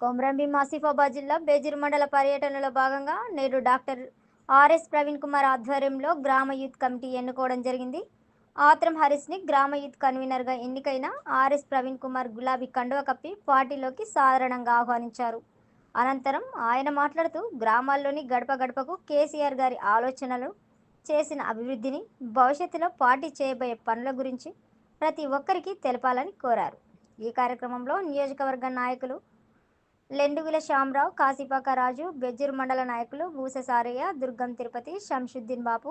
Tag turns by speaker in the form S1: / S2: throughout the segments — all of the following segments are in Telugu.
S1: కొమరంభీం ఆసిఫాబాద్ జిల్లా బేజూరు మండల పర్యటనలో భాగంగా నేడు డాక్టర్ ఆర్ఎస్ ప్రవీణ్ కుమార్ ఆధ్వర్యంలో గ్రామ యూత్ కమిటీ ఎన్నుకోవడం జరిగింది. ఆత్రం హరీష్ని గ్రామ యూత్ కన్వీనర్గా ఎన్నికైన ఆర్ఎస్ ప్రవీణ్ కుమార్ గులాబీ కండువ కప్పి పార్టీలోకి సాధారణంగా ఆహ్వానించారు. అనంతరం ఆయన మాట్లాడుతూ గ్రామాల్లోని గడప గడపకు కేసీఆర్ గారి ఆలోచనలు చేసిన అభివృద్ధిని భవిష్యత్తులో పార్టీ చేయబోయే పనుల గురించి ప్రతి ఒక్కరికి తెలపాలని కోరారు. ఈ కార్యక్రమంలో నియోజకవర్గ నాయకులు లెండుగుల శ్యామరావు కాశీపాక రాజు బెజ్జూరు మండల నాయకులు బూస సారయ్య దుర్గం తిరుపతి శంషుద్దీన్ బాబు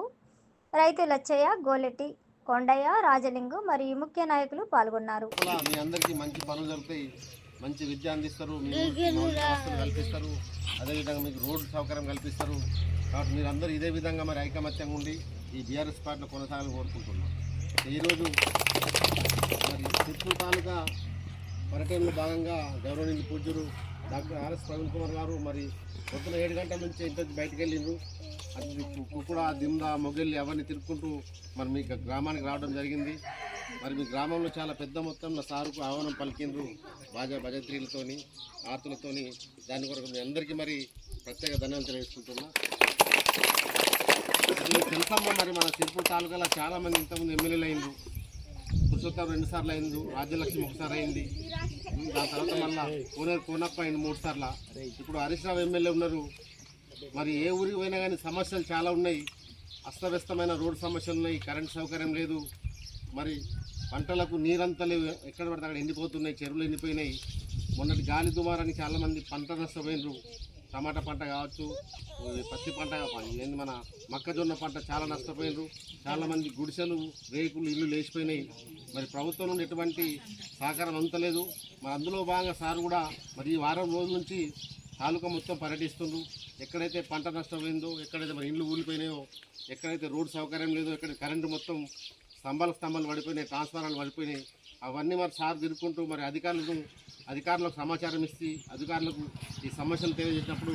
S1: రైతు లచ్చయ్య గోలెట్టి కొండయ్య రాజలింగు మరియు ముఖ్య నాయకులు పాల్గొన్నారు.
S2: కూడా మీ అందరికీ మంచి పనులు జరుగుతాయి. మంచి విద్య అందిస్తారు. కల్పిస్తారు. అదేవిధంగా మీకు రోడ్డు సౌకర్యం కల్పిస్తారు. కాబట్టి మీరు అందరూ ఇదే విధంగా మరి ఐకమత్యంగా ఉండి ఈ బీఆర్ఎస్ పార్టీలో కొనసాగాలని కోరుకుంటున్నాం. ఈరోజు మరి చిత్తూరు తాలూకా పర్యటనలో భాగంగా గౌరవనీయులు పూజ్యులు డాక్టర్ ఆర్ఎస్ ప్రవీణ్ కుమార్ గారు మరి పొద్దున ఏడు గంటల నుంచి ఇంత బయటకు వెళ్ళిండ్రు. అది కుక్కుడ దిమ్ద మొగిల్లి అవన్నీ తిరుక్కుంటూ మరి మీ గ్రామానికి రావడం జరిగింది. మరి మీ గ్రామంలో చాలా పెద్ద మొత్తంలో సారుకు ఆహ్వానం పలికిండ్రు బాజా భజత్రీలతోని ఆర్తులతోని. దాని కొరకు మీ అందరికీ మరి ప్రత్యేక ధన్యవాదాలు తెలియజేసుకుంటున్నా. తెలుసమ్మా మరి మన తిరుపతి తాలూకాలో చాలా మంది ఇంతకుముందు ఎమ్మెల్యేలు అయిండ్రు పురుషోత్తం రెండు సార్లు అయింది రాజ్యలక్ష్మి ఒకసారి అయింది. దాని తర్వాత మళ్ళా కోనేరు కోనప్ప అయింది మూడు సార్లు. ఇప్పుడు హరీష్ రావు ఎమ్మెల్యే ఉన్నారు. మరి ఏ ఊరికి పోయినా కానీ సమస్యలు చాలా ఉన్నాయి. అస్తవ్యస్తమైన రోడ్డు సమస్యలు ఉన్నాయి. కరెంట్ సౌకర్యం లేదు. మరి పంటలకు నీరంతా లేవు. ఎక్కడ పడితే అక్కడ ఎండిపోతున్నాయి. చెరువులు ఎండిపోయినాయి. మొన్నటి గాలి దుమారానికి చాలామంది పంట నష్టపోయినరు. టమాటా పంట కావచ్చు పత్తి పంట ఏంది మన మొక్కజొన్న పంట చాలా నష్టపోయినారు చాలామంది గుడిసెలు రేకులు ఇల్లు లేచిపోయినాయి. మరి ప్రభుత్వం నుండి ఎటువంటి సహకారం అందలేదు మరి అందులో భాగంగా సార్ కూడా మరి ఈ వారం రోజుల నుంచి తాలూకా మొత్తం పర్యటిస్తుండ్రు. ఎక్కడైతే పంట నష్టమైందో ఎక్కడైతే మరి ఇల్లు ఊలిపోయినాయో ఎక్కడైతే రోడ్ సౌకర్యం లేదో ఎక్కడ కరెంటు మొత్తం స్తంభాల స్తంభాలు పడిపోయినాయి ట్రాన్స్ఫారాలు పడిపోయినాయి అవన్నీ మరి సార్ తిరుగుకుంటూ మరి అధికారులకు అధికారులకు సమాచారం ఇచ్చి అధికారులకు ఈ సమస్యలు తెలియజేసినప్పుడు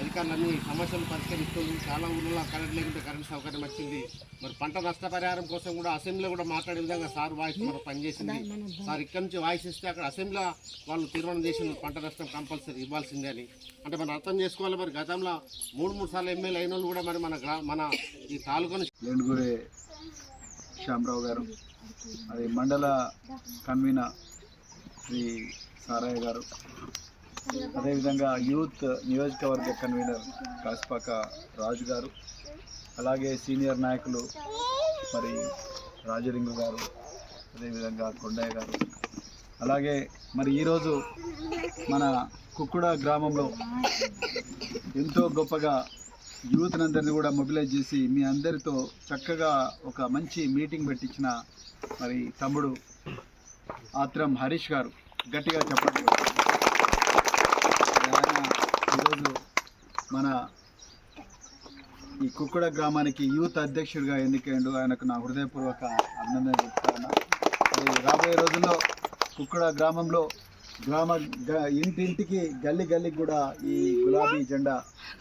S2: అధికారులు అన్ని సమస్యలు పరిష్కరిస్తుంది చాలా ఊళ్ళో కరెంట్ లేకుంటే కరెంట్ సౌకర్యం వచ్చింది. మరి పంట నష్టపరిహారం కోసం కూడా అసెంబ్లీలో కూడా మాట్లాడే విధంగా సార్ వాయిస్ మనకు పనిచేసింది. సార్ ఇక్కడి నుంచి వాయిస్ ఇస్తే అక్కడ అసెంబ్లీలో వాళ్ళు తీర్మానం చేసిన పంట నష్టం కంపల్సరీ ఇవ్వాల్సిందే అని. అంటే మనం అర్థం చేసుకోవాలి మరి గతంలో మూడు మూడు సార్లు ఎమ్మెల్యే అయిన వాళ్ళు కూడా మరి మన మన ఈ తాలూకాను
S3: శ్యామరావు గారు అది మండల కన్వీనర్ శ్రీ సారయ్య గారు. అదేవిధంగా యూత్ నియోజకవర్గ కన్వీనర్ కాసిపాక రాజు గారు అలాగే సీనియర్ నాయకులు మరి రాజలింగు గారు అదేవిధంగా కొండయ్య గారు. అలాగే మరి ఈరోజు మన కుక్కుడ గ్రామంలో ఎంతో గొప్పగా యూత్నందరినీ కూడా మొబిలైజ్ చేసి మీ అందరితో చక్కగా ఒక మంచి మీటింగ్ పెట్టించిన మరి తమ్ముడు ఆత్రం హరీష్ గారు. గట్టిగా చెప్పండి. ఆయన ఈరోజు మన ఈ కుక్కుడ గ్రామానికి యూత్ అధ్యక్షుడిగా ఎన్నికైండు. ఆయనకు నా హృదయపూర్వక అభినందన చెప్తాను రాబోయే రోజుల్లో కుక్కుడ గ్రామంలో గ్రామ ఇంటింటికి గల్లి గల్లీకి కూడా ఈ గులాబీ జెండా.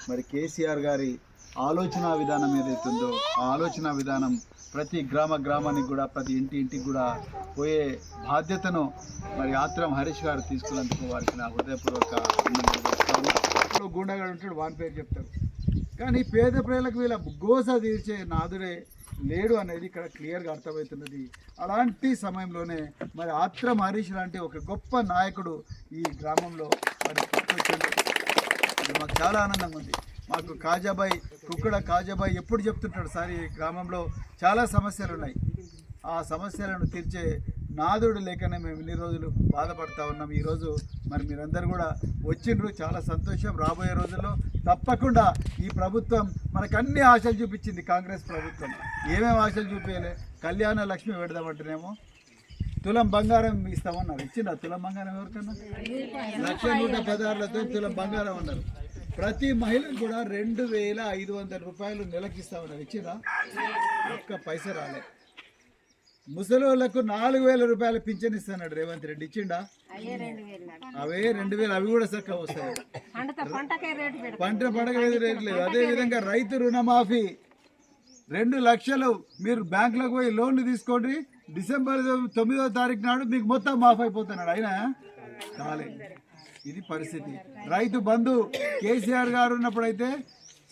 S3: మరి కేసీఆర్ గారి ఆలోచన విధానం ఏదైతుందో ఆ ఆలోచన విధానం ప్రతి గ్రామ గ్రామానికి కూడా ప్రతి ఇంటి ఇంటికి కూడా పోయే బాధ్యతను మరి ఆత్రం హరీష్ గారు తీసుకున్నందుకు వారికి నా హృదయపూర్వక అభినందనలు ఉంటాడు వాని పేరు చెప్తారు కానీ పేద ప్రజలకు వీళ్ళ గోస తీర్చే నాదుడే లేడు అనేది ఇక్కడ క్లియర్గా అర్థమవుతున్నది. అలాంటి సమయంలోనే మరి ఆత్రం హరీష్ లాంటి ఒక గొప్ప నాయకుడు ఈ గ్రామంలో మరి మాకు చాలా ఆనందంగా ఉంది. మాకు కాజాబాయ్ కుక్కడ కాజాబాయ్ ఎప్పుడు చెప్తుంటాడు సార్ ఈ గ్రామంలో? చాలా సమస్యలు ఉన్నాయి ఆ సమస్యలను తీర్చే నాదుడు లేకనే మేము ఇన్ని రోజులు బాధపడతా ఉన్నాం. ఈరోజు మరి మీరందరూ కూడా వచ్చిండ్రు. చాలా సంతోషం. రాబోయే రోజుల్లో తప్పకుండా ఈ ప్రభుత్వం మనకు అన్ని ఆశలు చూపించింది కాంగ్రెస్ ప్రభుత్వం. ఏమేమి ఆశలు చూపించలే కళ్యాణ లక్ష్మి పెడదామంటేనేమో తులం బంగారం ఇస్తామన్నారు. ఇచ్చిందా తులం బంగారం ఎవరికన్నా? లక్ష నూట పదహారులతో తులం బంగారం అన్నారు. ప్రతి మహిళకు కూడా రెండు వేల ఐదు వందల రూపాయలు నెలకిస్తామన్నారు ఇచ్చిందా ఒక్క పైస రాలే. ముసలోళ్ళకు నాలుగు వేల రూపాయలు పింఛన్ ఇస్తున్నాడు రేవంత్ రెడ్డి. ఇచ్చిండా? అవే రెండు వేలు అవి కూడా చక్కగా వస్తాయి. పంట పండగ రేటు లేదు. అదే విధంగా రైతు రుణమాఫీ. రెండు లక్షలు మీరు బ్యాంకులకు పోయి లోన్లు తీసుకోండి. డిసెంబర్ తొమ్మిదో తారీఖు నాడు మీకు మొత్తం మాఫ్ అయిపోతున్నాడు. అయినా? కాలే ఇది పరిస్థితి. రైతు బంధు కేసీఆర్ గారు ఉన్నప్పుడైతే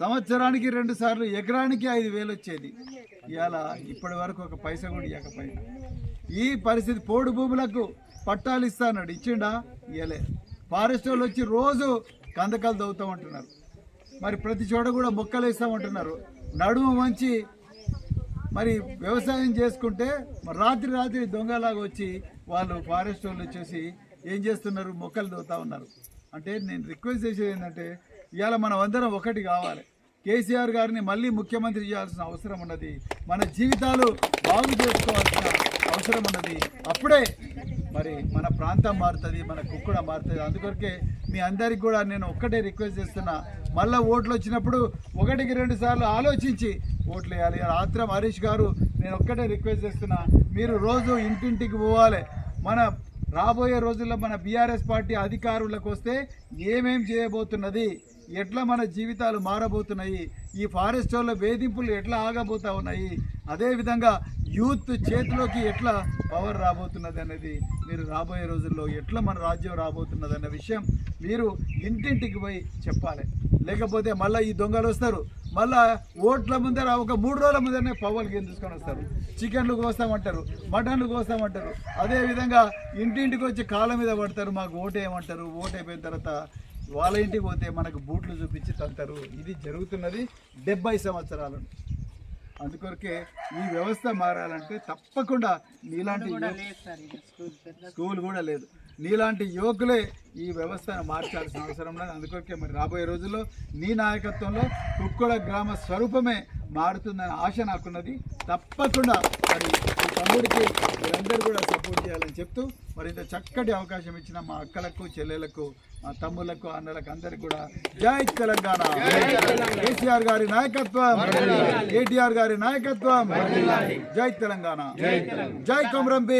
S3: సంవత్సరానికి రెండు సార్లు ఎకరానికి ఐదు వేలు వచ్చేది. ఇవాళ ఇప్పటి వరకు ఒక పైస కూడా ఇవ్వకపోయినా ఈ పరిస్థితి పోడు భూములకు పట్టాలు ఇస్తాన్నాడు ఇచ్చిండా? ఇవ్వలే ఫారెస్ట్ వాళ్ళు వచ్చి రోజు కందకాలు దవ్వుతామంటున్నారు మరి ప్రతి చోట కూడా మొక్కలు వేస్తామంటున్నారు నడుము మంచి మరి వ్యవసాయం చేసుకుంటే మరి రాత్రి రాత్రి దొంగలాగా వచ్చి వాళ్ళు ఫారెస్ట్ వాళ్ళు వచ్చేసి ఏం చేస్తున్నారు? మొక్కలు దోతా ఉన్నారు. అంటే నేను రిక్వెస్ట్ చేసేది ఏంటంటే ఇవాళ మనం అందరం ఒకటి కావాలి. కేసీఆర్ గారిని మళ్ళీ ముఖ్యమంత్రి చేయాల్సిన అవసరం ఉన్నది. మన జీవితాలు బాగు చేసుకోవాల్సిన అవసరం ఉన్నది. అప్పుడే మరి మన ప్రాంతం మారుతుంది మన కుక్కుడ మారుతుంది. అందుకొరకే మీ అందరికి కూడా నేను ఒక్కటే రిక్వెస్ట్ చేస్తున్నా మళ్ళీ ఓట్లు వచ్చినప్పుడు ఒకటికి రెండు సార్లు ఆలోచించి ఓట్లు వేయాలి. రాత్రం హరీష్ గారు నేను ఒక్కటే రిక్వెస్ట్ చేస్తున్నా మీరు రోజు ఇంటింటికి పోవాలి. మన రాబోయే రోజుల్లో మన బీఆర్ఎస్ పార్టీ అధికారులకు వస్తే ఏమేం చేయబోతున్నది? ఎట్లా మన జీవితాలు మారబోతున్నాయి? ఈ ఫారెస్ట్ వాళ్ళ వేధింపులు ఎట్లా ఆగబోతా ఉన్నాయి? అదేవిధంగా యూత్ చేతిలోకి ఎట్లా పవర్ రాబోతున్నది అనేది మీరు రాబోయే రోజుల్లో ఎట్లా మన రాజ్యం రాబోతున్నది అన్న విషయం మీరు ఇంటింటికి పోయి చెప్పాలి. లేకపోతే మళ్ళీ ఈ దొంగలు వస్తారు. మళ్ళా ఓట్ల ముందర ఒక మూడు రోజుల ముందరనే పవ్వలు గెంతుకొని వస్తారు. చికెన్లు కోస్తామంటారు మటన్లు కోస్తామంటారు. అదే విధంగా ఇంటింటికి వచ్చి కాళ్ళ మీద పడతారు మాకు ఓటేయమంటారు ఓటైపోయిన తర్వాత వాళ్ళ ఇంటికి పోతే మనకు బూట్లు చూపించి తంతారు. ఇది జరుగుతున్నది డెబ్బై సంవత్సరాల. అందుకొరకే ఈ వ్యవస్థ మారాలంటే తప్పకుండా యువ- స్కూల్ కూడా లేదు. నీలాంటి యువకులే ఈ వ్యవస్థను మార్చాల్సిన అవసరం లేదు అందుకొరకే మరి రాబోయే రోజుల్లో నీ నాయకత్వంలో కుక్కల గ్రామ స్వరూపమే మారుతుందనే ఆశ నాకున్నది. తప్పకుండా మరి ఈ తమ్ముడికి మీరందరూ కూడా సపోర్ట్ చేయాలని చెప్తూ మరి ఇంత చక్కటి అవకాశం ఇచ్చిన మా అక్కలకు చెల్లెలకు మా తమ్ముళ్ళకు అన్నలకు అందరికి కూడా జై తెలంగాణ. కేసీఆర్ గారి నాయకత్వం. కేటీఆర్ గారి నాయకత్వం. జై తెలంగాణ. జై కొమరంబి